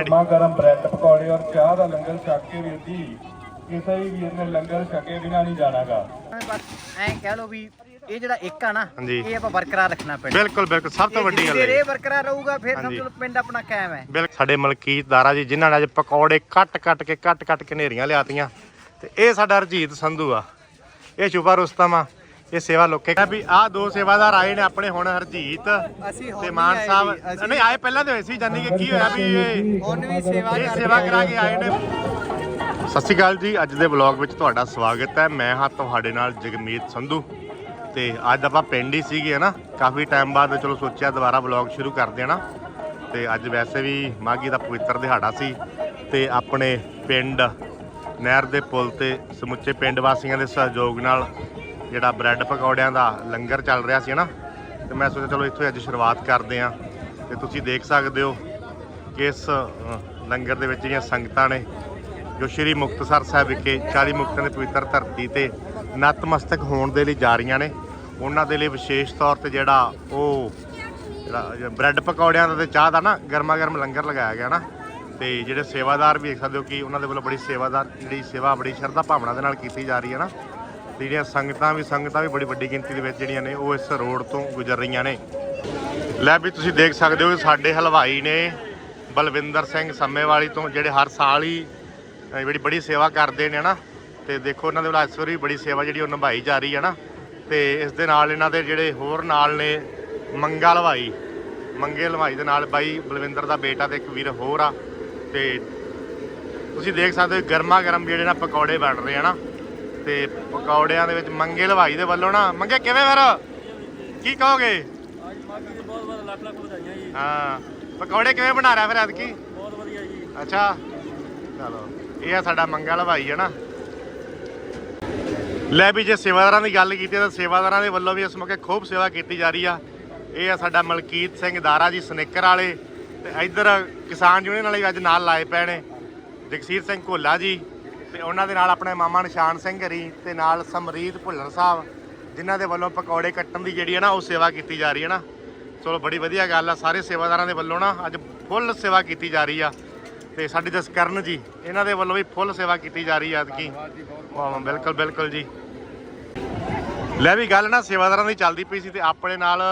ਗਰਮਾ ਗਰਮ ਬ੍ਰੈਡ ਪਕੌੜੇ ਔਰ ਚਾਹ ਦਾ ਲੰਗਰ ਛਕ ਕੇ ਵੀਰ ਜੀ ਕਿਸੇ ਵੀ ਵੀਰ ਨੇ ਲੰਗਰ ਛਕੇ ਬਿਨਾ ਨਹੀਂ ਜਾਣਾਗਾ। ਐਂ ਕਹਿ ਲਓ ਵੀ ਇਹ ਜਿਹੜਾ ਇੱਕ ਆ ਨਾ ਹਾਂਜੀ। ਇਹ ਆਪਾਂ ਬਰਕਰਾਰ ਰੱਖਣਾ ਪਿੰਡ ਬਿਲਕੁਲ ਬਿਲਕੁਲ ਸਭ ਤੋਂ ਵੱਡੀ ਗੱਲ ਜੇ ਹੈ ਇਹ ਬਰਕਰਾਰ ਰਹੂਗਾ ਫਿਰ ਹਾਂਜੀ। ਸਮਝ ਲਓ ਪਿੰਡ ਆਪਣਾ ਕਾਇਮ ਹੈ। ਬਿਲਕੁਲ ਸਾਡੇ ਮਲਕੀਤ ਦਾਰਾ ਜੀ ਜਿਨ੍ਹਾਂ ਨੇ ਅੱਜ ਪਕੌੜੇ ਕੱਟ ਕੱਟ ਕੇ ਕੱਟ ਕੱਟ ਕੇ ਨੇਰੀਆਂ ਲਿਆਤੀਆਂ। ਤੇ ਇਹ ਸਾਡਾ ਰਜੀਤ ਸੰਧੂ ਆ। ਇਹ ਸ਼ੁਭਾ ਰੁਸਤਮ ਆ। ਇਹ ਸੇਵਾ ਲੋਕੇ ਵੀ ਆਹ ਦੋ ਸੇਵਾਦਾਰ ਆਏ ਨੇ ਆਪਣੇ ਹੁਣ ਹਰਜੀਤ ਤੇ ਮਾਨ ਸਾਹਿਬ। ਨਹੀਂ ਆਏ ਪਹਿਲਾਂ ਤੇ ਹੋਏ ਸੀ ਜਾਨੀ ਕਿ ਕੀ ਹੋਇਆ ਵੀ ਇਹ ਹੁਣ ਵੀ ਸੇਵਾ ਇਹ ਸੇਵਾ ਕਰਾ ਕੇ ਆਏ ਨੇ। ਸਤਿ ਸ਼੍ਰੀ ਅਕਾਲ ਜੀ ਅੱਜ ਦੇ ਵਲੌਗ ਵਿੱਚ ਤੁਹਾਡਾ ਸਵਾਗਤ ਹੈ। ਮੈਂ ਹਾਂ ਤੁਹਾਡੇ ਨਾਲ ਜਗਮੀਤ ਸੰਧੂ ਤੇ ਅੱਜ ਆਪਾਂ ਪਿੰਡ ਹੀ ਸੀਗੇ ਨਾ ਕਾਫੀ ਟਾਈਮ ਬਾਅਦ ਚਲੋ ਸੋਚਿਆ ਦੁਬਾਰਾ ਵਲੌਗ ਸ਼ੁਰੂ ਕਰ ਦੇਣਾ। ਤੇ ਅੱਜ ਵੈਸੇ ਵੀ ਮਾਘੀ ਦਾ ਪਵਿੱਤਰ ਦਿਹਾੜਾ ਸੀ ਤੇ ਆਪਣੇ ਪਿੰਡ ਨਹਿਰ ਦੇ ਪੁਲ ਤੇ ਸਮੁੱਚੇ ਪਿੰਡ ਵਾਸੀਆਂ ਦੇ ਸਹਿਯੋਗ ਨਾਲ ਜਿਹੜਾ ਬ੍ਰੈਡ ਪਕੌੜਿਆਂ ਦਾ ਲੰਗਰ ਚੱਲ ਰਿਹਾ ਸੀ ਨਾ ਤੇ ਮੈਂ ਸੋਚਿਆ ਚਲੋ ਇੱਥੋਂ ਅੱਜ ਸ਼ੁਰੂਆਤ ਕਰਦੇ ਆਂ ਤੇ ਤੁਸੀਂ ਦੇਖ ਸਕਦੇ ਹੋ ਕਿ ਇਸ ਲੰਗਰ ਦੇ ਵਿੱਚ ਜਿਹੜੀਆਂ ਸੰਗਤਾਂ ਨੇ, ਜੋ ਸ਼੍ਰੀ ਮੁਕਤਸਰ ਸਾਹਿਬ ਵਿਖੇ 40 ਮੁਕਤਾਂ ਦੀ ਪਵਿੱਤਰ ਧਰਤੀ ਤੇ ਨਤਮਸਤਕ ਹੋਣ ਦੇ ਲਈ ਜਾ ਰਹੀਆਂ ਨੇ, ਉਹਨਾਂ ਦੇ ਲਈ ਵਿਸ਼ੇਸ਼ ਤੌਰ ਤੇ ਜਿਹੜਾ ਉਹ, ਜਿਹੜਾ ਬ੍ਰੈਡ ਪਕੌੜਿਆਂ ਦਾ ਤੇ ਚਾਹ ਦਾ ਨਾ ਗਰਮਾ ਗਰਮ ਲੰਗਰ ਲਗਾਇਆ ਗਿਆ ਨਾ, ਤੇ ਜਿਹੜੇ ਸੇਵਾਦਾਰ ਵੀ ਦੇਖ ਸਕਦੇ ਹੋ ਕਿ ਉਹਨਾਂ ਦੇ ਵੱਲੋਂ ਬੜੀ ਸੇਵਾਦਾਰ, ਜਿਹੜੀ ਸੇਵਾ ਬੜੀ ਸ਼ਰਧਾ ਭਾਵਨਾ ਦੇ ਨਾਲ ਕੀਤੀ ਜਾ ਰਹੀ ਹੈ ਨਾ ਤੇ ਜਿਹੜੀਆਂ ਸੰਗਤਾਂ ਵੀ ਸੰਗਤਾਂ ਵੀ ਬੜੀ ਵੱਡੀ ਗਿਣਤੀ ਦੇ ਵਿੱਚ ਜਿਹੜੀਆਂ ਨੇ, ਉਹ ਇਸ ਰੋਡ ਤੋਂ ਗੁਜ਼ਰ ਰਹੀਆਂ ਨੇ। ਲੈ ਵੀ ਤੁਸੀਂ ਦੇਖ ਸਕਦੇ ਹੋ, ਸਾਡੇ ਹਲਵਾਈ ਨੇ ਬਲਵਿੰਦਰ ਸਿੰਘ ਸੰਮੇਵਾਲੀ ਤੋਂ ਜਿਹੜੇ ਹਰ ਸਾਲ ਹੀ ਜਿਹੜੀ ਬੜੀ ਸੇਵਾ ਕਰਦੇ ਨੇ ਨਾ ਤੇ ਦੇਖੋ ਉਹਨਾਂ ਦੇ ਵੱਲੋਂ ਇਸ ਵਾਰੀ ਵੀ ਬੜੀ ਸੇਵਾ ਜਿਹੜੀ ਉਹ ਨਿਭਾਈ ਜਾ ਰਹੀ ਹੈ ਨਾ ਤੇ ਇਸ ਦੇ ਨਾਲ ਇਹਨਾਂ ਦੇ ਜਿਹੜੇ ਹੋਰ ਨਾਲ ਨੇ, ਮੰਗਾ ਹਲਵਾਈ। ਮੰਗੇ ਹਲਵਾਈ ਦੇ ਨਾਲ ਬਾਈ ਬਲਵਿੰਦਰ ਦਾ ਬੇਟਾ ਤੇ ਇੱਕ ਵੀਰ ਹੋਰ ਆ। ਤੇ ਤੁਸੀਂ ਦੇਖ ਸਕਦੇ ਹੋ ਗਰਮਾ ਗਰਮ ਜਿਹੜੇ ਨਾ ਪਕੌੜੇ ਬਣ ਰਹੇ ਆ ਨਾ ਤੇ ਪਕੌੜਿਆਂ ਦੇ ਵਿੱਚ ਮੰਗੇ ਹਲਵਾਈ ਦੇ ਵੱਲੋਂ ਨਾ। ਮੰਗੇ ਕਿਵੇਂ ਫਿਰ? ਕੀ ਕਹੋਗੇ? ਹਾਂ। ਪਕੌੜੇ ਕਿਵੇਂ ਬਣਾ ਰਿਹਾ ਫਿਰ ਐਤਕੀ? ਬਹੁਤ ਵਧੀਆ ਜੀ। ਅੱਛਾ। ਚਲੋ ਇਹ ਆ ਸਾਡਾ ਮੰਗਲ ਭਾਈ ਹੈ ਨਾ। ਲੈ ਵੀ ਜੇ ਸੇਵਾਦਾਰਾਂ ਦੀ ਗੱਲ ਕੀਤੀ ਤਾਂ ਸੇਵਾਦਾਰਾਂ ਦੇ ਵੱਲੋਂ ਵੀ ਇਸ ਮੌਕੇ ਖੂਬ ਸੇਵਾ ਕੀਤੀ ਜਾ ਰਹੀ ਆ। ਇਹ ਆ ਸਾਡਾ ਮਲਕੀਤ ਸਿੰਘ ਦਾਰਾ ਜੀ ਸਨੇਕਰ ਵਾਲੇ ਤੇ ਇੱਧਰ ਕਿਸਾਨ ਯੂਨੀਅਨ ਵਾਲੇ ਵੀ ਅੱਜ ਨਾਲ ਲਾਏ ਪਏ ਨੇ। ਜਗਸੀਰ ਸਿੰਘ ਘੋਲਾ ਜੀ ਤੇ ਉਹਨਾਂ ਦੇ ਨਾਲ ਆਪਣੇ ਮਾਮਾ ਨਿਸ਼ਾਨ ਸਿੰਘ ਹਰੀ ਤੇ ਨਾਲ ਸਮਰੀਤ ਭੁੱਲਰ ਸਾਹਿਬ, ਜਿਨ੍ਹਾਂ ਦੇ ਵੱਲੋਂ ਪਕੌੜੇ ਕੱਟਣ ਦੀ ਜਿਹੜੀ ਹੈ ਨਾ ਉਹ ਸੇਵਾ ਕੀਤੀ ਜਾ ਰਹੀ ਹੈ ਨਾ। ਚਲੋ ਬੜੀ ਵਧੀਆ ਗੱਲ ਆ, ਸਾਰੇ ਸੇਵਾਦਾਰਾਂ ਦੇ ਵੱਲੋਂ ਨਾ ਅੱਜ ਫੁੱਲ ਸੇਵਾ ਕੀਤੀ ਜਾ ਰਹੀ ਆ। ਤੇ ਸਾਡੇ ਜਸਕਰਨ ਜੀ, ਇਹਨਾਂ ਦੇ ਵੱਲੋਂ ਵੀ ਫੁੱਲ ਸੇਵਾ ਕੀਤੀ ਜਾ ਰਹੀ ਆ ਕੀ ਬਿਲਕੁਲ ਬਿਲਕੁਲ ਜੀ। ਲੈ ਵੀ ਗੱਲ ਨਾ ਸੇਵਾਦਾਰਾਂ ਦੀ ਚੱਲਦੀ ਪਈ ਸੀ ਤੇ ਆਪਣੇ ਨਾਲ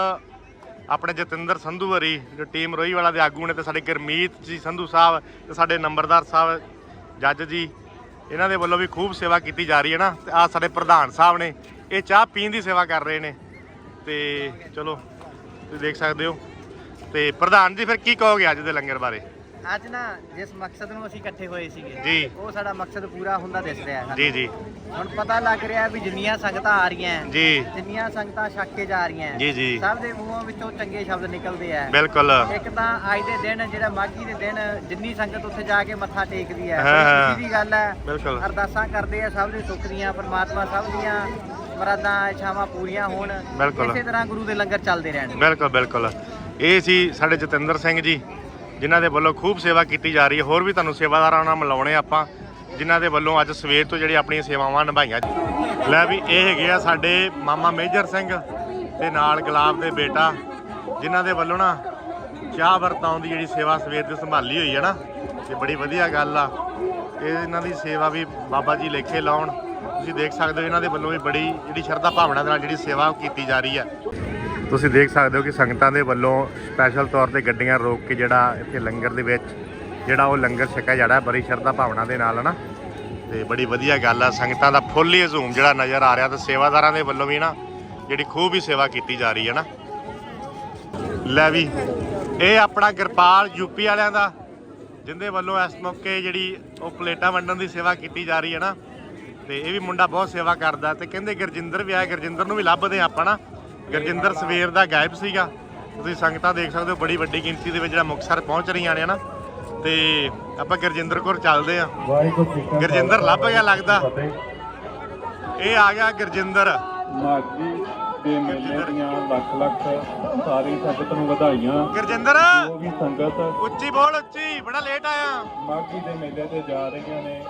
ਆਪਣੇ ਜਤਿੰਦਰ ਸੰਧੂ ਹਰੀ, ਜੋ ਟੀਮ ਰੋਈ ਵਾਲਾ ਦੇ ਆਗੂ ਨੇ ਤੇ ਸਾਡੇ ਗੁਰਮੀਤ ਜੀ ਸੰਧੂ ਸਾਹਿਬ ਤੇ ਸਾਡੇ ਨੰਬਰਦਾਰ ਸਾਹਿਬ, ਜੱਜ ਜੀ ਇਹਨਾਂ ਦੇ ਵੱਲੋਂ ਵੀ ਖੂਬ ਸੇਵਾ ਕੀਤੀ ਜਾ ਰਹੀ ਹੈ ਨਾ। ਤੇ ਆ ਸਾਡੇ ਪ੍ਰਧਾਨ ਸਾਹਿਬ ਨੇ ਇਹ ਚਾਹ ਪੀਣ ਦੀ ਸੇਵਾ ਕਰ ਰਹੇ ਨੇ। ਤੇ ਚਲੋ, ਤੁਸੀਂ ਦੇਖ ਸਕਦੇ ਹੋ। ਤੇ ਪ੍ਰਧਾਨ ਜੀ, ਫਿਰ ਕੀ ਕਹੋਗੇ ਅੱਜ ਦੇ ਲੰਗਰ ਬਾਰੇ? ਅੱਜ ਨਾ ਜਿਸ ਮਕਸਦ ਨੂੰ ਅਸੀਂ ਇਕੱਠੇ ਹੋਏ ਸੀਗੇ ਜੀ। ਉਹ ਸਾਡਾ ਮਕਸਦ ਪੂਰਾ ਹੁੰਦਾ ਦਿਸ ਰਿਹਾ ਹੈ ਜੀ ਜੀ। ਹੁਣ ਪਤਾ ਲੱਗ ਰਿਹਾ ਵੀ ਜਿੰਨੀਆਂ ਸੰਗਤਾਂ ਆ ਰਹੀਆਂ ਹੈ, ਜੀ। ਜਿੰਨੀਆਂ ਸੰਗਤਾਂ ਛੱਕ ਕੇ ਜਾ ਰਹੀਆਂ ਹੈ, ਜੀ ਜੀ। ਸਭ ਦੇ ਮੂੰਹਾਂ ਵਿੱਚੋਂ ਚੰਗੇ ਸ਼ਬਦ ਨਿਕਲਦੇ ਆ ਬਿਲਕੁਲ। ਇੱਕ ਤਾਂ ਅੱਜ ਦੇ ਦਿਨ ਜਿਹੜਾ ਮਾਘੀ ਦੇ ਦਿਨ ਜਿੰਨੀ ਸੰਗਤ ਉੱਥੇ ਜਾ ਕੇ ਮੱਥਾ ਟੇਕਦੀ ਹੈ ਹਾਂ, ਦੀ ਗੱਲ ਹੈ। ਬਿਲਕੁਲ। ਅਰਦਾਸਾਂ ਕਰਦੇ ਆ ਸਭ ਦੇ ਸੁੱਖ ਦੀਆਂ ਪਰਮਾਤਮਾ ਸਭ ਦੀਆਂ ਮਰਾਦਾਂ ਇਛਾਵਾਂ ਪੂਰੀਆਂ ਹੋਣ। ਬਿਲਕੁਲ। ਇਸੇ ਤਰ੍ਹਾਂ ਗੁਰੂ ਦੇ ਲੰਗਰ ਚੱਲਦੇ ਰਹਿਣ। ਬਿਲਕੁਲ ਬਿਲਕੁਲ। ਇਹ ਸੀ ਸਾਡੇ ਜਤਿੰਦਰ ਸਿੰਘ ਜੀ। ਜਿਨ੍ਹਾਂ ਦੇ ਵੱਲੋਂ ਖੂਬ ਸੇਵਾ ਕੀਤੀ ਜਾ ਰਹੀ ਹੈ। ਹੋਰ ਵੀ ਤੁਹਾਨੂੰ ਸੇਵਾਦਾਰਾਂ ਨਾਲ ਮਿਲਾਉਣੇ ਆਪਾਂ, ਜਿਨ੍ਹਾਂ ਦੇ ਵੱਲੋਂ ਅੱਜ ਸਵੇਰ ਤੋਂ ਜਿਹੜੀ ਆਪਣੀਆਂ ਸੇਵਾਵਾਂ ਨਿਭਾਈਆਂ ਲੈ ਵੀ ਇਹ ਹੈਗੇ ਆ ਸਾਡੇ ਮਾਮਾ ਮੇਜਰ ਸਿੰਘ ਤੇ ਨਾਲ ਗੁਲਾਬ ਦੇ ਬੇਟਾ, ਜਿਨ੍ਹਾਂ ਦੇ ਵੱਲੋਂ ਨਾ ਚਾਹ ਵਰਤਾਉਣ ਦੀ ਜਿਹੜੀ ਸੇਵਾ ਸਵੇਰ ਦੀ ਸੰਭਾਲੀ ਹੋਈ ਹੈ ਨਾ ਤੇ ਬੜੀ ਵਧੀਆ ਗੱਲ ਆ। ਇਹ ਇਹਨਾਂ ਦੀ ਸੇਵਾ ਵੀ ਬਾਬਾ ਜੀ ਲੇਖੇ ਲਾਉਣ। ਤੁਸੀਂ ਦੇਖ ਸਕਦੇ ਹੋ, ਇਹਨਾਂ ਦੇ ਵੱਲੋਂ ਵੀ ਬੜੀ ਜਿਹੜੀ ਸ਼ਰਧਾ ਭਾਵਨਾ ਦੇ ਨਾਲ ਜਿਹੜੀ ਸੇਵਾ ਕੀਤੀ ਜਾ ਰਹੀ ਹੈ। ਤੁਸੀਂ ਦੇਖ ਸਕਦੇ ਹੋ ਕਿ ਸੰਗਤਾਂ ਦੇ ਵੱਲੋਂ ਸਪੈਸ਼ਲ ਤੌਰ ਤੇ ਗੱਡੀਆਂ ਰੋਕ ਕੇ ਜਿਹੜਾ ਇੱਥੇ ਲੰਗਰ ਦੇ ਵਿੱਚ, ਜਿਹੜਾ ਉਹ ਲੰਗਰ ਛਕਿਆ ਜਾਣਾ ਹੈ, ਬੜੀ ਸ਼ਰਧਾ ਭਾਵਨਾ ਦੇ ਨਾਲ ਨਾ ਤੇ ਬੜੀ ਵਧੀਆ ਗੱਲ ਆ, ਸੰਗਤਾਂ ਦਾ ਫੁੱਲ ਹੀ ਹਜ਼ੂਮ ਜਿਹੜਾ ਨਜ਼ਰ ਆ ਰਿਹਾ ਤੇ ਸੇਵਾਦਾਰਾਂ ਦੇ ਵੱਲੋਂ ਵੀ ਨਾ, ਜਿਹੜੀ ਖੂਬ ਹੀ ਸੇਵਾ ਕੀਤੀ ਜਾ ਰਹੀ ਹੈ ਨਾ ਲੈ ਵੀ, ਇਹ ਆਪਣਾ ਕਿਰਪਾਲ ਯੂਪੀ ਵਾਲਿਆਂ ਦਾ, ਜਿੰਦੇ ਵੱਲੋਂ ਇਸ ਮੌਕੇ ਜਿਹੜੀ ਉਹ ਪਲੇਟਾਂ ਵੰਡਣ ਦੀ ਸੇਵਾ ਕੀਤੀ ਜਾ ਰਹੀ ਹੈ ਨਾ ਤੇ ਇਹ ਵੀ ਮੁੰਡਾ ਬਹੁਤ ਸੇਵਾ ਕਰਦਾ, ਤੇ ਕਹਿੰਦੇ ਗੁਰਜਿੰਦਰ ਵੀ ਆਇਆ, ਗੁਰਜਿੰਦਰ ਨੂੰ ਵੀ ਲੱਭਦੇ ਆਪਾਂ ਨਾ ਗੁਰਜਿੰਦਰ ਸਵੇਰ ਦਾ ਗਾਇਬ ਸੀਗਾ। ਤੁਸੀਂ ਸੰਗਤਾਂ ਦੇਖ ਸਕਦੇ ਹੋ ਬੜੀ ਵੱਡੀ ਗਿਣਤੀ ਦੇ ਵਿੱਚ ਜਿਹੜਾ ਮੁਕਤਸਰ ਪਹੁੰਚ ਰਹੀਆਂ ਨੇ ਨਾ ਤੇ ਆਪਾਂ ਗੁਰਜਿੰਦਰ ਕੋਲ ਚੱਲਦੇ ਆਂ ਗੁਰਜਿੰਦਰ ਲੱਭ ਗਿਆ ਲੱਗਦਾ। ਇਹ ਆ ਗਿਆ ਗੁਰਜਿੰਦਰ। ਮਾਘੀ ਦੇ ਮੇਲੇ ਦੀਆਂ ਲੱਖ ਲੱਖ ਸਾਰੀ ਸੰਗਤ ਨੂੰ ਵਧਾਈਆਂ। ਗੁਰਜਿੰਦਰ! ਜੋ ਵੀ ਸੰਗਤ ਉੱਚੀ ਬੋਲ ਉੱਚੀ ਬੜਾ ਲੇਟ ਆਇਆ। ਮਾਘੀ ਦੇ ਮੇਲੇ ਤੇ ਜਾ ਰਹੀਆਂ ਨੇ।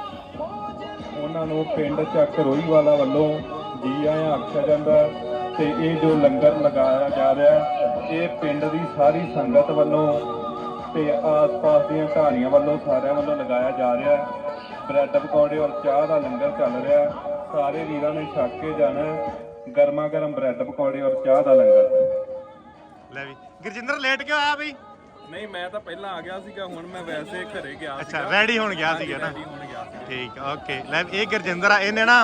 ਉਹਨਾਂ ਨੂੰ ਪਿੰਡ ਚੱਕ ਰੋਹੀਵਾਲਾ ਵੱਲੋਂ ਜੀ ਆਇਆਂ ਆਖਿਆ ਜਾਂਦਾ ਤੇ ਇਹ ਜੋ ਲੰਗਰ ਲਗਾਇਆ ਜਾ ਰਿਹਾ ਹੈ, ਇਹ ਪਿੰਡ ਦੀ ਸਾਰੀ ਸੰਗਤ ਵੱਲੋਂ ਤੇ ਆਸ-ਪਾਸ ਦੀਆਂ ਢਾਣੀਆਂ ਵੱਲੋਂ ਸਾਰਿਆਂ ਵੱਲੋਂ ਲਗਾਇਆ ਜਾ ਰਿਹਾ ਹੈ। ਬ੍ਰੈਡ ਪਕੌੜੇ ਔਰ ਚਾਹ ਦਾ ਲੰਗਰ ਚੱਲ ਰਿਹਾ ਸਾਰੇ ਵੀਰਾਂ ਨੇ ਛਕ ਕੇ ਜਾਣਾ ਗਰਮਾ ਗਰਮ ਬ੍ਰੈਡ ਪਕੌੜੇ ਔਰ ਚਾਹ ਦਾ ਲੰਗਰ। ਲੈ ਵੀ ਗੁਰਜਿੰਦਰ ਲੇਟ ਕਿਉਂ ਆਇਆ ਬਈ? ਨਹੀਂ ਮੈਂ ਤਾਂ ਪਹਿਲਾਂ ਆ ਗਿਆ ਸੀਗਾ ਹੁਣ ਮੈਂ ਵੈਸੇ ਘਰੇ ਗਿਆ ਅੱਛਾ ਰੈਡੀ ਹੋਣ ਗਿਆ ਸੀਗਾ ਨਾ? ਹੁਣ ਗਿਆ ਸੀ ਠੀਕ ਓਕੇ ਲੈ ਇਹ ਗੁਰਜਿੰਦਰ ਆ ਇਹਨੇ ਨਾ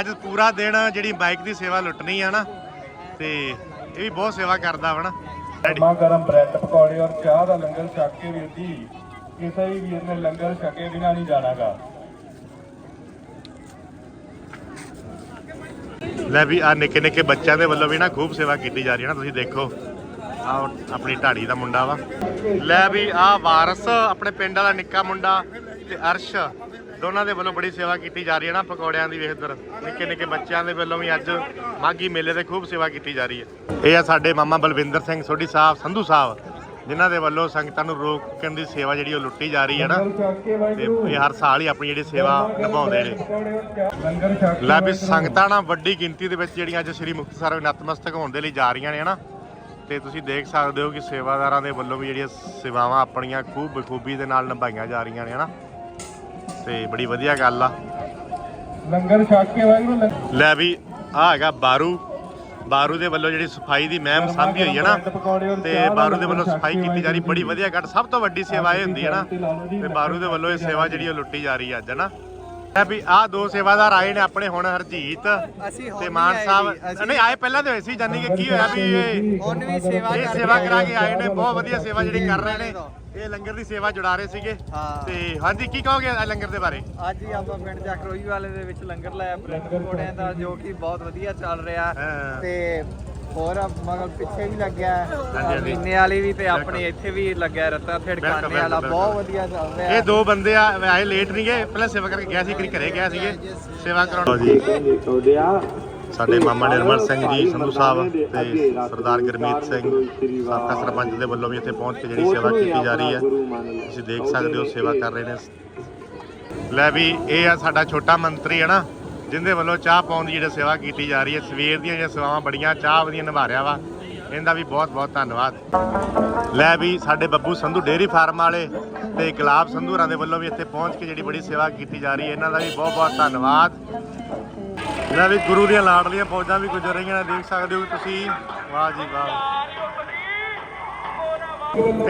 ਅੱਜ ਪੂਰਾ ਦਿਨ ਜਿਹੜੀ ਬਾਈਕ ਦੀ ਸੇਵਾ ਲੁੱਟਣੀ ਆ ਨਾ ਤੇ ਇਹ ਵੀ ਬਹੁਤ ਸੇਵਾ ਕਰਦਾ ਵਾ ਨਾ। ਗਰਮ ਬ੍ਰੈਡ ਪਕੌੜੇ ਔਰ ਚਾਹ ਦਾ ਲੰਗਰ ਛਕ ਕੇ ਵੀਰ ਜੀ ਕਿਸੇ ਵੀ ਵੀਰ ਨੇ ਲੰਗਰ ਛਕੇ ਬਿਨਾਂ ਨਹੀਂ ਜਾਣਾਗਾ। ਲੈ ਵੀ ਆ ਨਿੱਕੇ ਨਿੱਕੇ ਬੱਚਿਆਂ ਦੇ ਵੱਲੋਂ ਵੀ ਨਾ ਖੂਬ ਸੇਵਾ ਕੀਤੀ ਜਾ ਰਹੀ ਹੈ ਨਾ ਤੁਸੀਂ ਦੇਖੋ। ਆ ਆਪਣੀ ਢਾੜੀ ਦਾ ਮੁੰਡਾ ਵਾ। ਲੈ ਵੀ ਆ ਵਾਰਸ ਆਪਣੇ ਪਿੰਡ ਵਾਲਾ ਨਿੱਕਾ ਮੁੰਡਾ ਤੇ ਅਰਸ਼। ਦੋਨਾਂ ਦੇ ਵੱਲੋਂ ਬੜੀ ਸੇਵਾ ਕੀਤੀ ਜਾ ਰਹੀ ਹੈ ਨਾ, ਪਕੌੜਿਆਂ ਦੀ ਵੇਖ ਨਿੱਕੇ ਨਿੱਕੇ ਬੱਚਿਆਂ ਦੇ ਵੱਲੋਂ ਵੀ ਅੱਜ ਮਾਗੀ ਮੇਲੇ ਤੇ ਖੂਬ ਸੇਵਾ ਕੀਤੀ ਜਾ ਰਹੀ ਹੈ। ਇਹ ਆ ਸਾਡੇ ਮਾਮਾ ਬਲਵਿੰਦਰ ਸਿੰਘ, ਸੋਢੀ ਸਾਹਿਬ, ਸੰਧੂ ਸਾਹਿਬ, ਜਿਨ੍ਹਾਂ ਦੇ ਵੱਲੋਂ ਸੰਗਤਾਂ ਨੂੰ ਰੋਕਣ ਦੀ ਸੇਵਾ ਜਿਹੜੀ ਉਹ ਲੁੱਟੀ ਜਾ ਰਹੀ ਹੈ ਨਾ। ਛਕ ਤੇ ਇਹ ਹਰ ਸਾਲ ਹੀ ਆਪਣੀ ਜਿਹੜੀ ਸੇਵਾ ਨਿਭਾਉਂਦੇ ਨੇ। ਲੈ ਵੀ ਸੰਗਤਾਂ ਨਾਲ ਵੱਡੀ ਗਿਣਤੀ ਦੇ ਵਿੱਚ ਜਿਹੜੀਆਂ ਅੱਜ ਸ੍ਰੀ ਮੁਕਤਸਰ ਨਤਮਸਤਕ ਹੋਣ ਦੇ ਲਈ ਜਾ ਰਹੀਆਂ ਨੇ ਨਾ ਤੇ ਤੁਸੀਂ ਦੇਖ ਸਕਦੇ ਹੋ ਕਿ ਸੇਵਾਦਾਰਾਂ ਦੇ ਵੱਲੋਂ ਵੀ ਜਿਹੜੀਆਂ ਸੇਵਾਵਾਂ ਆਪਣੀਆਂ ਖੂਬ ਬਖੂਬੀ ਦੇ ਨਾਲ ਨਿਭਾਈਆਂ ਜਾ ਰਹੀਆਂ ਨੇ ਹਨਾ। ਤੇ ਬੜੀ ਵਧੀਆ ਗੱਲ ਆ। ਲੰਗਰ ਛਕ ਕੇ ਵਾਹਿਗੁਰੂ ਲੈ ਵੀ ਆ ਹੈਗਾ ਬਾਰੂ। ਬਾਰੂ ਦੇ ਵੱਲੋਂ ਜਿਹੜੀ ਸਫ਼ਾਈ ਦੀ ਮਹਿਮ ਸਾਂਭੀ ਹੋਈ ਹੈ ਨਾ ਤੇ ਬਾਰੂ ਦੇ ਵੱਲੋਂ ਸਫ਼ਾਈ ਕੀਤੀ ਜਾ ਰਹੀ ਬੜੀ ਵਧੀਆ ਗੱਲ ਸਭ ਤੋਂ ਵੱਡੀ ਸੇਵਾ ਇਹ ਹੁੰਦੀ ਹੈ ਨਾ ਤੇ ਬਾਰੂ ਦੇ ਵੱਲੋਂ ਇਹ ਸੇਵਾ ਜਿਹੜੀ ਉਹ ਲੁੱਟੀ ਜਾ ਰਹੀ ਹੈ ਅੱਜ ਹਨਾ ਲੈ ਵੀ ਆ ਦੋ ਸੇਵਾਦਾਰ ਆਏ ਨੇ ਆਪਣੇ ਹੁਣ ਹਰਜੀਤ ਤੇ ਮਾਨ ਸਾਹਿਬ। ਨਹੀਂ ਆਏ ਪਹਿਲਾਂ ਤੇ ਹੋਏ ਸੀ ਜਾਨੀ ਕਿ ਕੀ ਹੋਇਆ ਵੀ ਇਹ ਹੁਣ ਵੀ ਸੇਵਾ ਕਰਾ ਕੇ ਆਏ ਨੇ ਬਹੁਤ ਵਧੀਆ ਸੇਵਾ ਜਿਹੜੀ ਕਰ ਰਹੇ ਨੇ। ਇਹ ਲੰਗਰ ਦੀ ਸੇਵਾ ਜੁੜਾ ਰਹੇ ਸੀਗੇ। ਹਾਂ। ਤੇ ਹਾਂਜੀ ਕੀ ਕਹੋਗੇ ਇਹ ਲੰਗਰ ਦੇ ਬਾਰੇ? ਅੱਜ ਹੀ ਆਪਾਂ ਪਿੰਡ ਚੱਕਰੋਈ ਵਾਲੇ ਦੇ ਵਿੱਚ ਲੰਗਰ ਲਾਇਆ ਬ੍ਰੈਡ ਪਕੌੜਿਆਂ ਦਾ ਜੋ ਕਿ ਬਹੁਤ ਵਧੀਆ ਚੱਲ ਰਿਹਾ। ਹਾਂ। ਤੇ ਹੋਰ ਮਗਰ ਪਿੱਛੇ ਵੀ ਲੱਗਿਆ ਹਾਂਜੀ। ਮਹੀਨੇ ਵਾਲੀ ਵੀ ਤੇ ਆਪਣੇ ਇੱਥੇ ਵੀ ਲੱਗਿਆ ਰਤਾ ਥੜਕਾਨੇ ਬਿਲਕੁਲ, ਵਾਲਾ ਬਿਲਕੁਲ। ਬਹੁਤ ਵਧੀਆ ਚੱਲ ਰਿਹਾ। ਇਹ ਦੋ ਬੰਦੇ ਆ ਆਏ ਲੇਟ ਨਹੀਂ ਗਏ ਪਹਿਲਾਂ ਸੇਵਾ ਕਰਕੇ ਗਿਆ ਸੀ ਕਿ ਘਰੇ ਗਿਆ ਸੀਗੇ। ਸੇਵਾ ਕਰਾਉਣ। ਜੀ। ਸਾਡੇ ਮਾਮਾ ਨਿਰਮਲ ਸਿੰਘ ਜੀ, ਸੰਧੂ ਸਾਹਿਬ ਤੇ ਸਰਦਾਰ ਗੁਰਮੀਤ ਸਿੰਘ, ਸਾਬਕਾ ਸਰਪੰਚ ਦੇ ਵੱਲੋਂ ਵੀ ਇੱਥੇ ਪਹੁੰਚ ਕੇ ਜਿਹੜੀ ਸੇਵਾ ਕੀਤੀ ਜਾ ਰਹੀ ਹੈ। ਤੁਸੀਂ ਦੇਖ ਸਕਦੇ ਹੋ ਸੇਵਾ ਕਰ ਰਹੇ ਨੇ। ਲੈ ਵੀ, ਇਹ ਆ ਸਾਡਾ ਛੋਟਾ ਮੰਤਰੀ ਹੈ ਨਾ, ਜਿੰਦੇ ਵੱਲੋਂ ਚਾਹ ਪਾਉਣ ਦੀ ਜਿਹੜੀ ਸੇਵਾ ਕੀਤੀ ਜਾ ਰਹੀ ਹੈ। ਸਵੇਰ ਦੀਆਂ ਜਿਹੜੀਆਂ ਸੇਵਾਵਾਂ ਬੜੀਆਂ, ਚਾਹ ਵਧੀਆ ਨਿਭਾ ਰਿਹਾ ਵਾ। ਇਹਦਾ ਵੀ ਬਹੁਤ ਬਹੁਤ ਧੰਨਵਾਦ। ਲੈ ਵੀ, ਸਾਡੇ ਬੱਬੂ ਸੰਧੂ ਡੇਅਰੀ ਫਾਰਮ ਵਾਲੇ ਤੇ ਗੁਲਾਬ ਸੰਧੂ ਹੋਰਾਂ ਦੇ ਵੱਲੋਂ ਵੀ ਇੱਥੇ ਪਹੁੰਚ ਕੇ ਜਿਹੜੀ ਬੜੀ ਸੇਵਾ ਕੀਤੀ ਜਾ ਰਹੀ ਹੈ। ਇਹਨਾਂ ਦਾ ਵੀ ਬਹੁਤ ਬਹੁਤ ਧੰਨਵਾਦ। ਲੈ ਵੀ ਗੁਰੂ ਦੀਆਂ ਲਾਡਲੀਆਂ ਫੌਜਾਂ ਵੀ ਗੁਜ਼ਰ ਰਹੀਆਂ ਨੇ, ਦੇਖ ਸਕਦੇ ਹੋ ਤੁਸੀਂ। ਵਾਹ ਜੀ ਵਾਹ।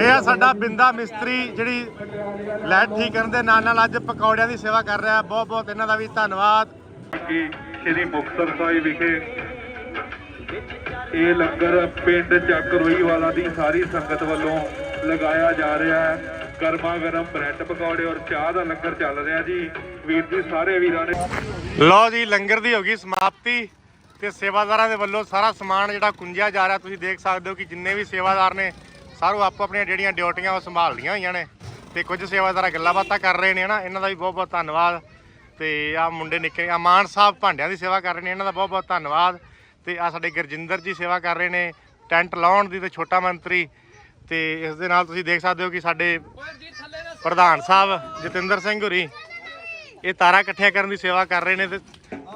ਇਹ ਆ ਸਾਡਾ ਬਿੰਦਾ ਮਿਸਤਰੀ, ਜਿਹੜੀ ਲਾਈਟ ਠੀਕ ਕਰਨ ਦੇ ਨਾਲ ਨਾਲ ਅੱਜ ਪਕੌੜਿਆਂ ਦੀ ਸੇਵਾ ਕਰ ਰਿਹਾ। ਬਹੁਤ ਬਹੁਤ ਇਹਨਾਂ ਦਾ ਵੀ ਧੰਨਵਾਦ। ਕਿ ਸ੍ਰੀ ਮੁਕਤਸਰ ਸਾਹਿਬ ਵਿਖੇ ਇਹ ਲੰਗਰ ਪਿੰਡ ਚੱਕ ਰੋਈ ਵਾਲਾ ਦੀ ਸਾਰੀ ਸੰਗਤ ਵੱਲੋਂ ਲਗਾਇਆ ਜਾ ਰਿਹਾ ਹੈ। ਗਰਮਾ ਗਰਮ ਬ੍ਰੈਡ ਪਕੌੜੇ ਔਰ ਚਾਹ ਦਾ ਲੰਗਰ ਚੱਲ ਰਿਹਾ ਜੀ। ਵੀਰ ਜੀ, ਸਾਰੇ ਵੀਰਾਂ ਨੇ ਲਓ ਜੀ, ਲੰਗਰ ਦੀ ਹੋ ਗਈ ਸਮਾਪਤੀ ਤੇ ਸੇਵਾਦਾਰਾਂ ਦੇ ਵੱਲੋਂ ਸਾਰਾ ਸਮਾਨ ਜਿਹੜਾ ਕੁੰਜਿਆ ਜਾ ਰਿਹਾ, ਤੁਸੀਂ ਦੇਖ ਸਕਦੇ ਹੋ ਕਿ ਜਿੰਨੇ ਵੀ ਸੇਵਾਦਾਰ ਨੇ, ਸਾਰੋ ਆਪੋ ਆਪਣੀਆਂ ਜਿਹੜੀਆਂ ਡਿਊਟੀਆਂ ਉਹ ਸੰਭਾਲ ਲਈਆਂ ਹੋਈਆਂ ਨੇ ਤੇ ਕੁਝ ਸੇਵਾਦਾਰ ਗੱਲਾਂ ਬਾਤਾਂ ਕਰ ਰਹੇ ਨੇ ਨਾ ਇਹਨਾਂ ਦਾ ਵੀ ਬਹੁਤ ਬਹੁਤ ਧੰਨਵਾਦ ਤੇ ਆ ਮੁੰਡੇ ਨਿੱਕੇ ਆ ਮਾਨ ਸਾਹਿਬ ਭਾਂਡਿਆਂ ਦੀ ਸੇਵਾ ਕਰ ਰਹੇ ਨੇ, ਇਹਨਾਂ ਦਾ ਬਹੁਤ ਬਹੁਤ ਧੰਨਵਾਦ ਤੇ ਆ ਸਾਡੇ ਗੁਰਜਿੰਦਰ ਜੀ ਸੇਵਾ ਕਰ ਰਹੇ ਨੇ, ਟੈਂਟ ਲਾਉਣ ਦੀ ਤੇ ਛੋਟਾ ਮੰਤਰੀ ਤੇ ਇਸ ਦੇ ਨਾਲ ਤੁਸੀਂ ਦੇਖ ਸਕਦੇ ਹੋ ਕਿ ਸਾਡੇ ਪ੍ਰਧਾਨ ਸਾਹਿਬ ਜਤਿੰਦਰ ਸਿੰਘ ਹੋਰੀ ਇਹ ਤਾਰਾਂ ਇਕੱਠੀਆਂ ਕਰਨ ਦੀ ਸੇਵਾ ਕਰ ਰਹੇ ਨੇ ਤੇ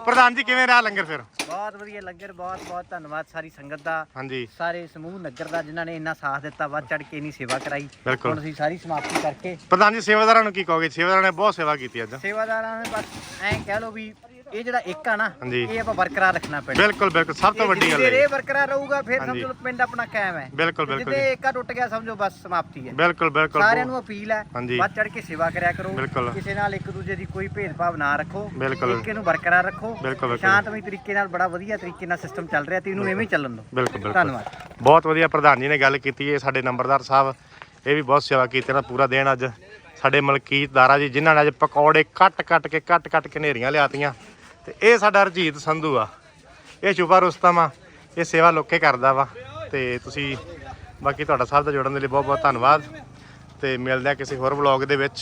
ਪ੍ਰਧਾਨ ਜੀ ਕਿਵੇਂ ਰਿਹਾ ਲੰਗਰ ਫਿਰ? ਬਹੁਤ ਵਧੀਆ ਲੰਗਰ ਬਹੁਤ ਬਹੁਤ ਧੰਨਵਾਦ ਸਾਰੀ ਸੰਗਤ ਦਾ ਹਾਂਜੀ। ਸਾਰੇ ਸਮੂਹ ਨਗਰ ਦਾ ਜਿਨ੍ਹਾਂ ਨੇ ਇੰਨਾ ਸਾਥ ਦਿੱਤਾ ਵੱਧ ਚੜ ਕੇ ਇੰਨੀ ਸੇਵਾ ਕਰਾਈ। ਬਿਲਕੁਲ। ਹੁਣ ਅਸੀਂ ਸਾਰੀ ਸਮਾਪਤੀ ਕਰਕੇ ਪ੍ਰਧਾਨ ਜੀ ਸੇਵਾਦਾਰਾਂ ਨੂੰ ਕੀ ਕਹੋਗੇ? ਸੇਵਾਦਾਰਾਂ ਨੇ ਬਹੁਤ ਸੇਵਾ ਕੀਤੀ ਅੱਜ। ਸੇਵਾਦਾਰਾਂ ਨੇ ਬਸ ਐਂ ਕਹਿ ਲਓ ਵੀ ਇਹ ਜਿਹੜਾ ਇੱਕ ਆ ਨਾ ਹਾਂਜੀ। ਇਹ ਆਪਾਂ ਬਰਕਰਾਰ ਰੱਖਣਾ ਪੈਣਾ। ਬਿਲਕੁਲ ਬਿਲਕੁਲ। ਸਭ ਤੋਂ ਵੱਡੀ ਗੱਲ ਹੈ ਇਹ। ਬਰਕਰਾਰ ਰਹੂਗਾ ਫਿਰ ਹਾਂਜੀ। ਸਮਝੋ ਪਿੰਡ ਆਪਣਾ ਕਾਇਮ ਹੈ। ਬਿਲਕੁਲ ਬਿਲਕੁਲ ਜਿੱਦੇ ਜੀ। ਏਕਾ ਟੁੱਟ ਗਿਆ ਸਮਝੋ ਬਸ ਸਮਾਪਤੀ ਹੈ। ਬਿਲਕੁਲ ਬਿਲਕੁਲ। ਸਾਰਿਆਂ ਨੂੰ ਅਪੀਲ ਹੈ ਹਾਂਜੀ। ਵੱਧ ਚੜ ਕੇ ਸੇਵਾ ਕਰਿਆ ਕਰੋ। ਬਿਲਕੁਲ। ਕਿਸੇ ਨਾਲ ਇੱਕ ਦੂਜੇ ਦੀ ਕੋਈ ਭੇਦਭਾਵ ਨਾ ਰੱਖੋ। ਬਿਲਕੁਲ। ਨੂੰ ਬਰਕਰਾਰ ਰੱਖੋ। ਬਿਲਕੁਲ, ਬਿਲਕੁਲ। ਸ਼ਾਂਤਮਈ ਤਰੀਕੇ ਨਾਲ ਬੜਾ ਵਧੀਆ ਤਰੀਕੇ ਨਾਲ ਸਿਸਟਮ ਚੱਲ ਰਿਹਾ ਤੇ ਇਹਨੂੰ ਐਵੇਂ ਹੀ ਚੱਲਣ ਦਿਓ। ਬਿਲਕੁਲ ਬਿਲਕੁਲ। ਧੰਨਵਾਦ। ਬਹੁਤ ਵਧੀਆ ਪ੍ਰਧਾਨ ਜੀ ਨੇ ਗੱਲ ਕੀਤੀ ਹੈ ਸਾਡੇ ਨੰਬਰਦਾਰ ਸਾਹਿਬ ਇਹ ਵੀ ਬਹੁਤ ਸੇਵਾ ਕੀਤੀ ਨਾ ਪੂਰਾ ਦਿਨ ਅੱਜ। ਸਾਡੇ ਮਲਕੀਤ ਦਾਰਾ ਜੀ ਜਿਨ੍ਹਾਂ ਨੇ ਅੱਜ ਪਕੌੜੇ ਕੱਟ ਕੱਟ ਕੇ ਕੱਟ ਕੱਟ ਕੇ ਨੇਰੀਆਂ ਲਿਆਤੀਆਂ। ਤੇ ਇਹ ਸਾਡਾ ਰਜੀਤ ਸੰਧੂ ਆ। ਇਹ ਛੁਪਾ ਰੁਸਤਮ ਆ। ਇਹ ਸੇਵਾ ਲੋਕੇ ਕਰਦਾ ਵਾ ਤੇ ਤੁਸੀਂ ਬਾਕੀ ਤੁਹਾਡਾ ਸਭ ਦਾ ਜੁੜਨ ਦੇ ਲਈ ਬਹੁਤ ਬਹੁਤ ਧੰਨਵਾਦ ਤੇ ਮਿਲਦੇ ਆ ਕਿਸੇ ਹੋਰ ਵਲੌਗ ਦੇ ਵਿੱਚ।